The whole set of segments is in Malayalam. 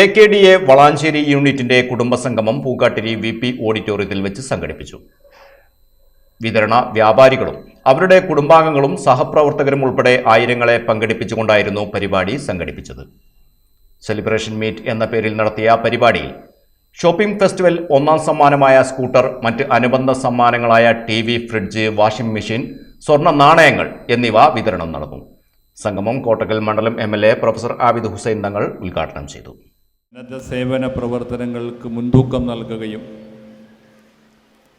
A K D A Valanchery യൂണിറ്റിന്റെ കുടുംബസംഗമം പൂക്കാട്ടിരി വി പി ഓഡിറ്റോറിയത്തിൽ വെച്ച് സംഘടിപ്പിച്ചു. വിതരണ വ്യാപാരികളും അവരുടെ കുടുംബാംഗങ്ങളും സഹപ്രവർത്തകരും ഉൾപ്പെടെ ആയിരങ്ങളെ പങ്കെടുപ്പിച്ചുകൊണ്ടായിരുന്നു പരിപാടി സംഘടിപ്പിച്ചത്. സെലിബ്രേഷൻ മീറ്റ് എന്ന പേരിൽ നടത്തിയ പരിപാടിയിൽ ഷോപ്പിംഗ് ഫെസ്റ്റിവൽ ഒന്നാം സമ്മാനമായ സ്കൂട്ടർ മറ്റ് അനുബന്ധ സമ്മാനങ്ങളായ T V fridge washing machine സ്വർണ നാണയങ്ങൾ എന്നിവ വിതരണം നടന്നു. സംഗമം കോട്ടക്കൽ മണ്ഡലം M L A professor Abid Hussain Thangal ഉദ്ഘാടനം ചെയ്തു. ഉന്നത സേവന പ്രവർത്തനങ്ങൾക്ക് മുൻതൂക്കം നൽകുകയും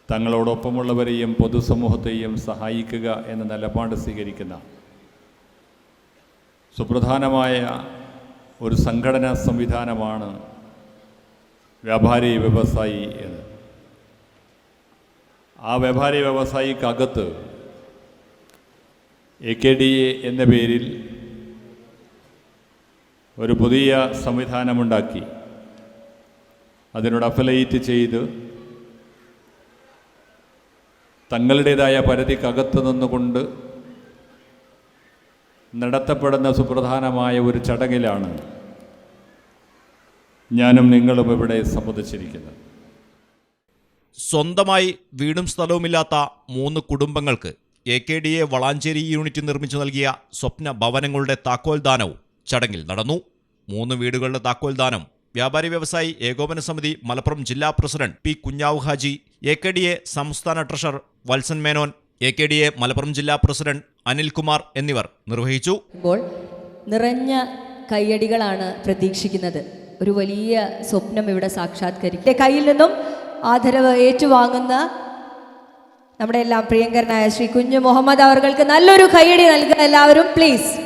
തങ്ങളോടൊപ്പമുള്ളവരെയും പൊതുസമൂഹത്തെയും സഹായിക്കുക എന്ന നിലപാട് സ്വീകരിക്കുന്ന സുപ്രധാനമായ ഒരു സംഘടനാ സംവിധാനമാണ് വ്യാപാരി വ്യവസായി എന്ന്. ആ വ്യാപാരി വ്യവസായിക്കകത്ത് എ കെ ഡി എ എന്ന പേരിൽ ഒരു പുതിയ സംവിധാനമുണ്ടാക്കി. അതിനോട് അഫലൈറ്റ് ചെയ്ത് തങ്ങളുടേതായ പരിധിക്കകത്ത് നിന്നുകൊണ്ട് നടത്തപ്പെടുന്ന സുപ്രധാനമായ ഒരു ചടങ്ങിലാണ് ഞാനും നിങ്ങളും ഇവിടെ സംബന്ധിച്ചിരിക്കുന്നത്. സ്വന്തമായി വീടും സ്ഥലവുമില്ലാത്ത മൂന്ന് കുടുംബങ്ങൾക്ക് A K D A Valanchery unit നിർമ്മിച്ചു നൽകിയ സ്വപ്ന ഭവനങ്ങളുടെ താക്കോൽദാനവും ചടങ്ങിൽ നടന്നു. മൂന്ന് വീടുകളുടെ താക്കോൽദാനം. വ്യാപാരി വ്യവസായി ഏകോപന സമിതി മലപ്പുറം ജില്ലാ president P Kunhavu Haji A K D A സംസ്ഥാന treasurer Valsan Menon A K D A Malappuram ജില്ലാ പ്രസിഡന്റ് അനിൽകുമാർ എന്നിവർ നിർവഹിച്ചു. ഇപ്പോൾ നിറഞ്ഞ കയ്യടികളാണ് പ്രതീക്ഷിക്കുന്നത്. ഒരു വലിയ സ്വപ്നം ഇവിടെ സാക്ഷാത്കരിക്കും. കയ്യിൽ നിന്നും ആദരവ് ഏറ്റുവാങ്ങുന്ന നമ്മുടെ എല്ലാം പ്രിയങ്കരനായ ശ്രീ കുഞ്ഞു മുഹമ്മദ് അവർക്ക് നല്ലൊരു കയ്യടി നൽകുക എല്ലാവരും പ്ലീസ്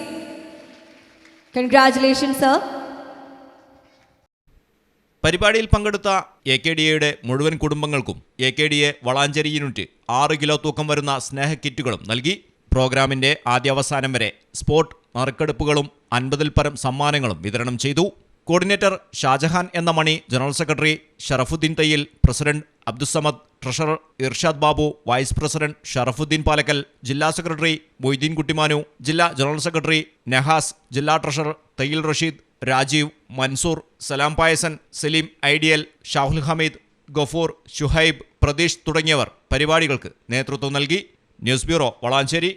കൺഗ്രാറ്റുലേഷൻ സർ പരിപാടിയിൽ പങ്കെടുത്ത എ കെ ഡി എയുടെ മുഴുവൻ കുടുംബങ്ങൾക്കും A K D A Valanchery unit ആറ് കിലോ തൂക്കം വരുന്ന സ്നേഹ കിറ്റുകളും നൽകി. പ്രോഗ്രാമിന്റെ ആദ്യാവസാനം വരെ സ്പോട്ട് നറുക്കെടുപ്പുകളും അൻപതിൽ പരം സമ്മാനങ്ങളും വിതരണം ചെയ്തു. കോർഡിനേറ്റർ ഷാജഹാൻ എന്ന Mani general secretary Sharafuddin Thayyil president Abdussamad treasurer Irshad Babu vice president Sharafuddin Palakkal ജില്ലാ സെക്രട്ടറി മൊയ്തീൻ കുട്ടിമാനു ജില്ലാ ജനറൽ സെക്രട്ടറി നഹാസ് ജില്ലാ ട്രഷറർ തയ്യിൽ റഷീദ് രാജീവ് മൻസൂർ സലാം പായസൻ സലീം ഐഡിയൽ ഷാഹുൽ ഹമീദ് ഗഫൂർ ഷുഹൈബ് പ്രതീഷ് തുടങ്ങിയവർ പരിപാടികൾക്ക് നേതൃത്വം നൽകി. News bureau Valanchery.